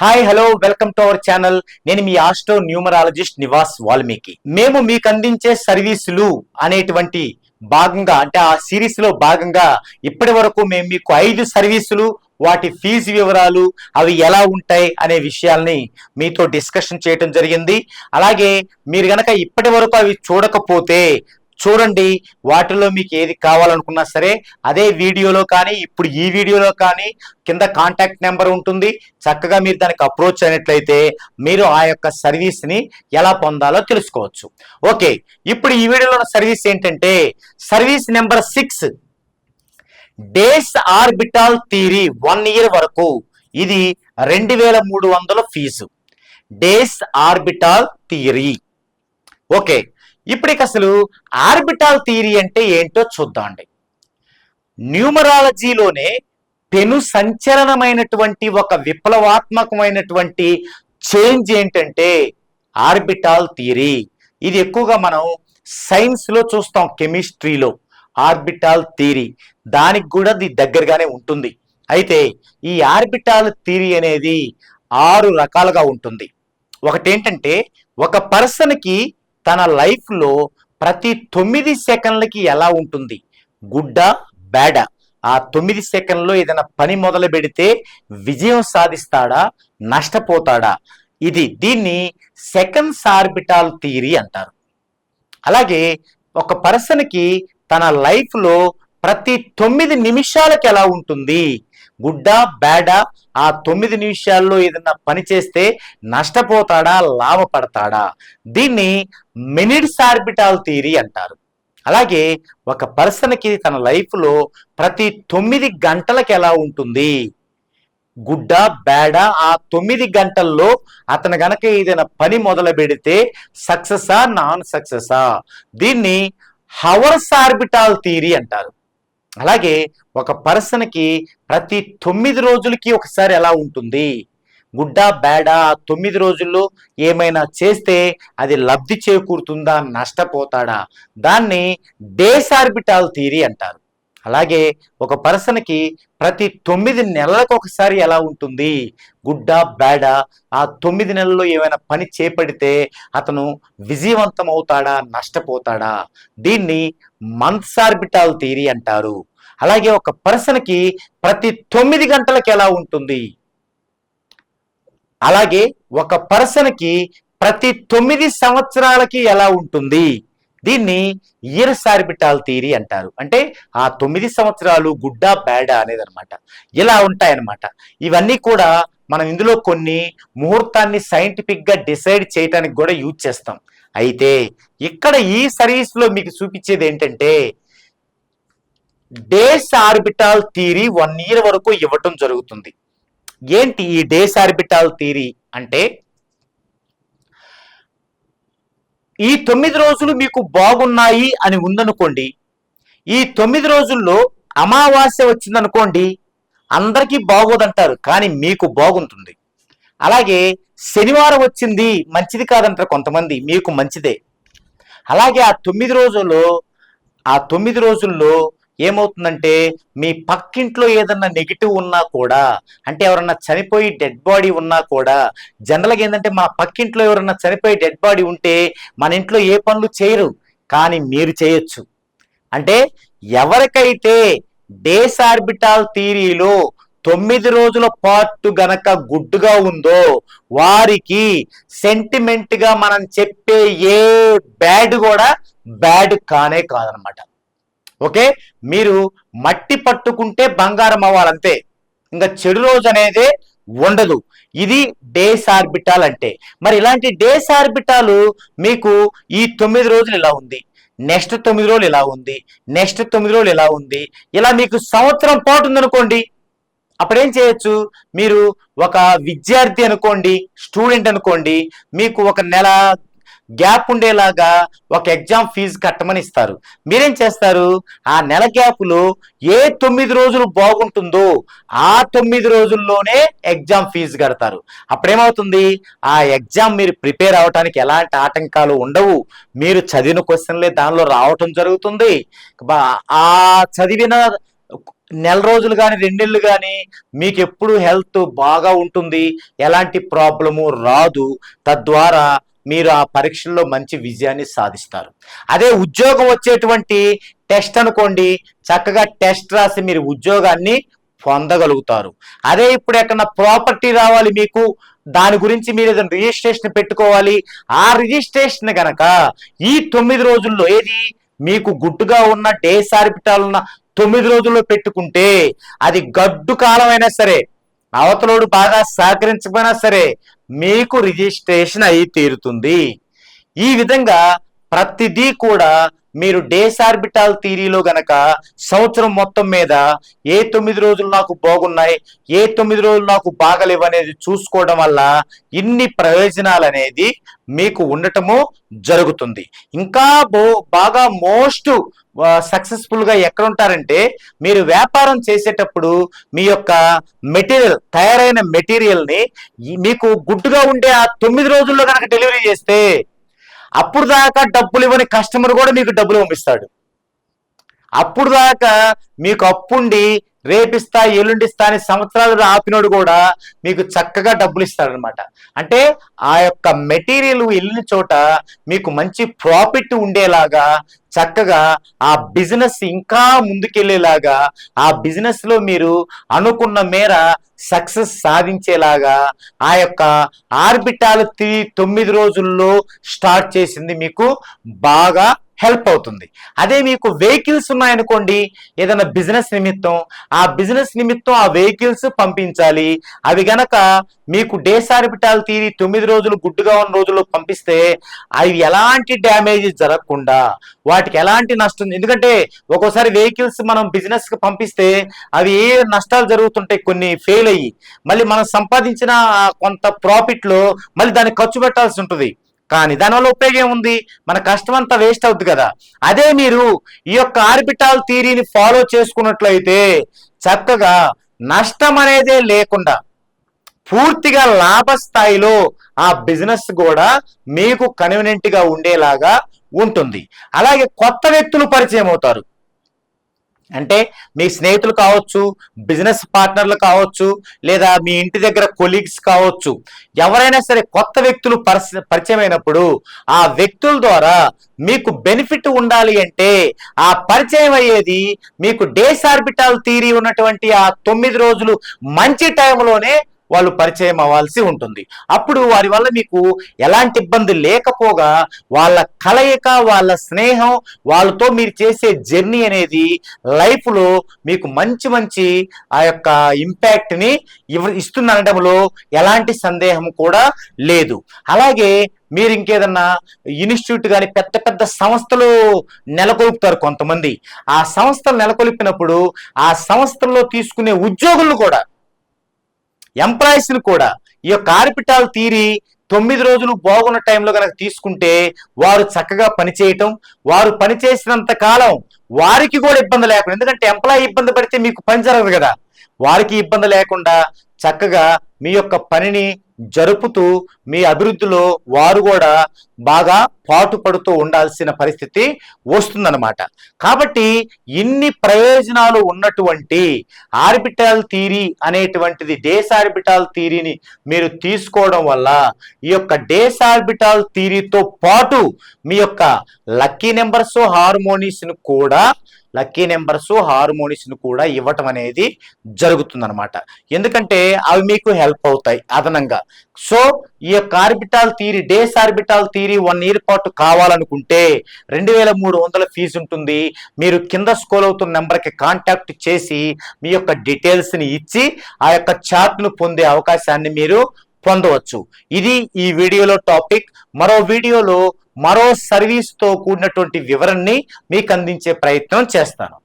Hi hello welcome to our channel నేను మీ astro numerologist Nivas Valmiki. మేము మీకు అందించే సర్వీసులు అనేటువంటి భాగంగా అంటే ఆ సిరీస్లో భాగంగా ఇప్పటి వరకు మేము మీకు ఐదు సర్వీసులు వాటి ఫీజు వివరాలు అవి ఎలా ఉంటాయి అనే విషయాల్ని మీతో డిస్కషన్ చేయడం జరిగింది. అలాగే మీరు గనక ఇప్పటి వరకు అవి చూడకపోతే చూడండి వాటిలో మీకు ఏది కావాలనుకున్నా సరే అదే వీడియోలో కానీ ఇప్పుడు ఈ వీడియోలో కానీ కింద కాంటాక్ట్ నెంబర్ ఉంటుంది. చక్కగా మీరు దానికి అప్రోచ్ అయినట్లయితే మీరు ఆ యొక్క సర్వీస్ని ఎలా పొందాలో తెలుసుకోవచ్చు. ఓకే ఇప్పుడు ఈ వీడియోలో ఉన్న సర్వీస్ ఏంటంటే service number six. Days orbital theory one year వరకు. ఇది రెండు వేల మూడు వందల fee. Days orbital theory. Okay ఇప్పటికి అసలు ఆర్బిటాల్ థియరీ అంటే ఏంటో చూద్దామండి న్యూమరాలజీలోనే పెను సంచలనమైనటువంటి ఒక విప్లవాత్మకమైనటువంటి చేంజ్ ఏంటంటే ఆర్బిటాల్ థియరీ. ఇది ఎక్కువగా మనం సైన్స్లో చూస్తాం కెమిస్ట్రీలో ఆర్బిటాల్ థియరీ. దానికి కూడా ఇది దగ్గరగానే ఉంటుంది. అయితే ఈ ఆర్బిటాల్ థియరీ అనేది ఆరు రకాలుగా ఉంటుంది. ఒకటేంటంటే ఒక పర్సన్కి తన లైఫ్లో ప్రతి తొమ్మిది సెకండ్లకి ఎలా ఉంటుంది? గుడ్డ బ్యాడ? ఆ తొమ్మిది సెకండ్లో ఏదైనా పని మొదలు పెడితే విజయం సాధిస్తాడా? నష్టపోతాడా? ఇది దీన్ని సెకండ్స్ ఆర్బిటాల్ థియరీ అంటారు. అలాగే ఒక పర్సన్కి తన లైఫ్లో ప్రతి తొమ్మిది నిమిషాలకి ఎలా ఉంటుంది? గుడ్డా బ్యాడా ఆ తొమ్మిది నిమిషాల్లో ఏదైనా పని చేస్తే నష్టపోతాడా లాభపడతాడా? దీన్ని మినిట్స్ ఆర్బిటాల్ థియరీ అంటారు. అలాగే ఒక పర్సన్కి తన లైఫ్లో ప్రతి తొమ్మిది గంటలకు ఎలా ఉంటుంది? గుడ్డ బేడ ఆ తొమ్మిది గంటల్లో అతను గనక ఏదైనా పని మొదలు పెడితే సక్సెసా నాన్ సక్సెసా? దీన్ని హవర్స్ ఆర్బిటాల్ థియరీ అంటారు. అలాగే ఒక పర్సన్కి ప్రతి తొమ్మిది రోజులకి ఒకసారి ఎలా ఉంటుంది? గుడ్డ బ్యాడా? తొమ్మిది రోజుల్లో ఏమైనా చేస్తే అది లబ్ధి చేకూరుతుందా? నష్టపోతాడా? దాన్ని డేస్ ఆర్బిటాల్ థియరీ అంటారు. అలాగే ఒక పర్సన్కి ప్రతి తొమ్మిది నెలలకు ఒకసారి ఎలా ఉంటుంది? గుడ్డ బ్యాడా? ఆ తొమ్మిది నెలల్లో ఏమైనా పని చేపడితే అతను విజయవంతం అవుతాడా? నష్టపోతాడా? దీన్ని మంత్స్ ఆర్బిటాల్ థియరీ అంటారు. అలాగే ఒక పర్సన్కి ప్రతి తొమ్మిది గంటలకు ఎలా ఉంటుంది? అలాగే ఒక పర్సన్కి ప్రతి తొమ్మిది సంవత్సరాలకి ఎలా ఉంటుంది? దీన్ని ఇయర్స్ ఆర్బిటాల్ థియరీ అంటారు. అంటే ఆ తొమ్మిది సంవత్సరాలు గుడ్డ బ్యాడా అనేది అనమాట ఇలా ఉంటాయన్నమాట. ఇవన్నీ కూడా మనం ఇందులో కొన్ని ముహూర్తాన్ని సైంటిఫిక్గా డిసైడ్ చేయడానికి కూడా యూజ్ చేస్తాం. అయితే ఇక్కడ ఈ సర్వీస్లో మీకు చూపించేది ఏంటంటే days orbital theory one year వరకు ఇవ్వటం జరుగుతుంది. ఏంటి ఈ డేస్ ఆర్బిటాల్ థియరీ అంటే ఈ తొమ్మిది రోజులు మీకు బాగున్నాయి అని ఉందనుకోండి ఈ తొమ్మిది రోజుల్లో అమావాస్య వచ్చిందనుకోండి అందరికీ బాగోదంటారు కానీ మీకు బాగుంటుంది. అలాగే శనివారం వచ్చింది మంచిది కాదంటారు కొంతమంది మీకు మంచిదే. అలాగే ఆ తొమ్మిది రోజుల్లో ఆ తొమ్మిది రోజుల్లో ఏమవుతుందంటే మీ పక్కింట్లో ఏదన్నా నెగిటివ్ ఉన్నా కూడా అంటే ఎవరన్నా చనిపోయి డెడ్ బాడీ ఉన్నా కూడా జనరల్గా ఏంటంటే మా పక్కింట్లో ఎవరన్నా చనిపోయి డెడ్ బాడీ ఉంటే మన ఇంట్లో ఏ పనులు చేయరు కానీ మీరు చేయొచ్చు. అంటే ఎవరికైతే డేస్ ఆర్బిటాల్ థియరీలో తొమ్మిది రోజుల పాటు గనక గుడ్డుగా ఉందో వారికి సెంటిమెంట్గా మనం చెప్పే ఏ బ్యాడ్ కూడా బ్యాడ్ కానే కాదనమాట. ఓకే? మీరు మట్టి పట్టుకుంటే బంగారం అవ్వాలంతే. ఇంకా చెడు రోజు అనేది ఉండదు. ఇది డేస్ ఆర్బిటాల్ అంటే. మరి ఇలాంటి డేస్ ఆర్బిటాలు మీకు ఈ తొమ్మిది రోజులు ఇలా ఉంది? నెక్స్ట్ తొమ్మిది రోజులు ఇలా ఉంది? నెక్స్ట్ తొమ్మిది రోజులు ఇలా ఉంది? ఇలా మీకు సంవత్సరం పాటు ఉందనుకోండి. అప్పుడేం చేయొచ్చు? మీరు ఒక విద్యార్థి అనుకోండి స్టూడెంట్ అనుకోండి మీకు ఒక నెల గ్యాప్ ఉండేలాగా ఒక ఎగ్జామ్ ఫీజు కట్టమని ఇస్తారు. మీరేం చేస్తారు? ఆ నెల గ్యాప్లో ఏ తొమ్మిది రోజులు బాగుంటుందో ఆ తొమ్మిది రోజుల్లోనే ఎగ్జామ్ ఫీజు కడతారు. అప్పుడేమవుతుంది? ఆ ఎగ్జామ్ మీరు ప్రిపేర్ అవ్వటానికి ఎలాంటి ఆటంకాలు ఉండవు. మీరు చదివిన క్వశ్చన్లే దానిలో రావటం జరుగుతుంది. ఆ చదివిన నెల రోజులు కానీ రెండేళ్ళు కానీ మీకు ఎప్పుడు హెల్త్ బాగా ఉంటుంది. ఎలాంటి ప్రాబ్లము రాదు. తద్వారా మీరు ఆ పరీక్షల్లో మంచి విజయాన్ని సాధిస్తారు. అదే ఉద్యోగం వచ్చేటువంటి టెస్ట్ అనుకోండి చక్కగా టెస్ట్ రాసి మీరు ఉద్యోగాన్ని పొందగలుగుతారు. అదే ఇప్పుడు ఎక్కడన్నా ప్రాపర్టీ రావాలి మీకు దాని గురించి మీరు ఏదైనా రిజిస్ట్రేషన్ పెట్టుకోవాలి ఆ రిజిస్ట్రేషన్ గనక ఈ తొమ్మిది రోజుల్లో ఏది మీకు గుడ్డుగా ఉన్న డేస్ ఆర్బిటాలు ఉన్న తొమ్మిది రోజుల్లో పెట్టుకుంటే అది గడ్డు కాలమైనా సరే అవతలోడు బాగా సహకరించకపోయినా సరే మీకు రిజిస్ట్రేషన్ అయి తీరుతుంది. ఈ విధంగా ప్రతిదీ కూడా మీరు డేస్ ఆర్బిటాల్ థీరీలో గనక సంవత్సరం మొత్తం మీద ఏ తొమ్మిది రోజులు నాకు బాగున్నాయి ఏ తొమ్మిది రోజులు నాకు బాగలేవు అనేది చూసుకోవడం వల్ల ఇన్ని ప్రయోజనాలు అనేది మీకు ఉండటము జరుగుతుంది. ఇంకా బో బాగా మోస్ట్ సక్సెస్ఫుల్గా ఎక్కడ ఉంటారంటే మీరు వ్యాపారం చేసేటప్పుడు మీ యొక్క మెటీరియల్ తయారైన మెటీరియల్ని మీకు గుడ్డుగా ఉండే ఆ తొమ్మిది రోజుల్లో కనుక డెలివరీ చేస్తే అప్పుడు దాకా డబ్బులు ఇవ్వని కస్టమర్ కూడా మీకు డబ్బులు పంపిస్తాడు. అప్పుడు దాకా మీకు అప్పుండి రేపిస్తా ఎల్లుండిస్తా అని సంవత్సరాలు ఆపినోడు కూడా మీకు చక్కగా డబ్బులు ఇస్తాడనమాట అంటే ఆ యొక్క మెటీరియల్ వెళ్ళిన చోట మీకు మంచి ప్రాఫిట్ ఉండేలాగా చక్కగా ఆ బిజినెస్ ఇంకా ముందుకెళ్ళేలాగా ఆ బిజినెస్లో మీరు అనుకున్న మేర సక్సెస్ సాధించేలాగా ఆ యొక్క ఆర్బిటాల్ తొమ్మిది రోజుల్లో స్టార్ట్ చేసింది మీకు బాగా హెల్ప్ అవుతుంది. అదే మీకు వెహికల్స్ ఉన్నాయనుకోండి ఏదైనా బిజినెస్ నిమిత్తం ఆ బిజినెస్ నిమిత్తం ఆ వెహికల్స్ పంపించాలి. అవి గనక మీకు డేస్ ఆర్బిటాల్ తీరి తొమ్మిది రోజులు గుడ్డుగా ఉన్న రోజుల్లో పంపిస్తే అవి ఎలాంటి డ్యామేజ్ జరగకుండా వాటికి ఎలాంటి నష్టం ఎందుకంటే ఒక్కోసారి వెహికల్స్ మనం బిజినెస్కి పంపిస్తే అవి ఏ నష్టాలు జరుగుతుంటాయి కొన్ని ఫెయిల్ అయ్యి మళ్ళీ మనం సంపాదించిన కొంత ప్రాఫిట్లో మళ్ళీ దాన్ని ఖర్చు పెట్టాల్సి ఉంటుంది. కానీ దానివల్ల ఉపయోగం ఏముంది? మన కష్టం అంతా వేస్ట్ అవుద్ది కదా. అదే మీరు ఈ యొక్క ఆర్బిటాల్ థీరీని ఫాలో చేసుకున్నట్లయితే చక్కగా నష్టం అనేదే లేకుండా పూర్తిగా లాభ స్థాయిలో ఆ బిజినెస్ కూడా మీకు కన్వీనియంట్గా ఉండేలాగా ఉంటుంది. అలాగే కొత్త వ్యక్తులు పరిచయం అవుతారు. అంటే మీ స్నేహితులు కావచ్చు బిజినెస్ పార్ట్నర్లు కావచ్చు లేదా మీ ఇంటి దగ్గర కొలీగ్స్ కావచ్చు ఎవరైనా సరే కొత్త వ్యక్తులు పరిచయం అయినప్పుడు ఆ వ్యక్తుల ద్వారా మీకు బెనిఫిట్ ఉండాలి అంటే ఆ పరిచయం అయ్యేది మీకు డేస్ ఆర్బిటాల్ థీరీ ఉన్నటువంటి ఆ తొమ్మిది రోజులు మంచి టైంలోనే వాళ్ళు పరిచయం అవ్వాల్సి ఉంటుంది. అప్పుడు వారి వల్ల మీకు ఎలాంటి ఇబ్బంది లేకపోగా వాళ్ళ కలయిక వాళ్ళ స్నేహం వాళ్ళతో మీరు చేసే జర్నీ అనేది లైఫ్లో మీకు మంచి మంచి ఆ యొక్క ఇంపాక్ట్ని ఇవ ఇస్తుందనడంలో ఎలాంటి సందేహం కూడా లేదు. అలాగే మీరు ఇంకేదన్నా ఇన్స్టిట్యూట్ కానీ పెద్ద పెద్ద సంస్థలు నెలకొల్పుతారు కొంతమంది. ఆ సంస్థలు నెలకొల్పినప్పుడు ఆ సంస్థల్లో తీసుకునే ఉద్యోగులు కూడా ఎంప్లాయీస్ని కూడా ఈ యొక్క ఆర్పిటాల్ తీరి తొమ్మిది రోజులు బాగున్న టైంలో కనుక తీసుకుంటే వారు చక్కగా పనిచేయటం వారు పనిచేసినంత కాలం వారికి కూడా ఇబ్బంది లేకుండా ఎందుకంటే ఎంప్లాయీ ఇబ్బంది పడితే మీకు పని జరగదు కదా. వారికి ఇబ్బంది లేకుండా చక్కగా మీ యొక్క పనిని జరుపుతూ మీ అభివృద్ధిలో వారు కూడా బాగా పాటుపడుతూ ఉండాల్సిన పరిస్థితి వస్తుందన్నమాట. కాబట్టి ఇన్ని ప్రయోజనాలు ఉన్నటువంటి ఆర్బిటాల్ థీరీ అనేటువంటిది డేస్ ఆర్బిటాల్ థీరీని మీరు తీసుకోవడం వల్ల ఈ యొక్క డేస్ ఆర్బిటాల్ థీరీతో పాటు మీ యొక్క లక్కీ నెంబర్స్ హార్మోనీస్ను కూడా లక్కీ నెంబర్స్ హార్మోనీస్ను కూడా ఇవ్వటం అనేది జరుగుతుందనమాట ఎందుకంటే అవి మీకు హెల్ప్ అవుతాయి అదనంగా. సో ఈ యొక్క orbital theory days orbital theory one year పాటు కావాలనుకుంటే రెండు వేల మూడు వందల ఫీజు ఉంటుంది. మీరు కింద స్కోల్ అవుతున్న నెంబర్కి కాంటాక్ట్ చేసి మీ యొక్క డీటెయిల్స్ని ఇచ్చి ఆ యొక్క చార్ట్ను పొందే అవకాశాన్ని మీరు పొందవచ్చు. ఇది ఈ వీడియోలో టాపిక్. మరో వీడియోలో మరో సర్వీస్తో కూడినటువంటి వివరణని మీకు అందించే ప్రయత్నం చేస్తాను.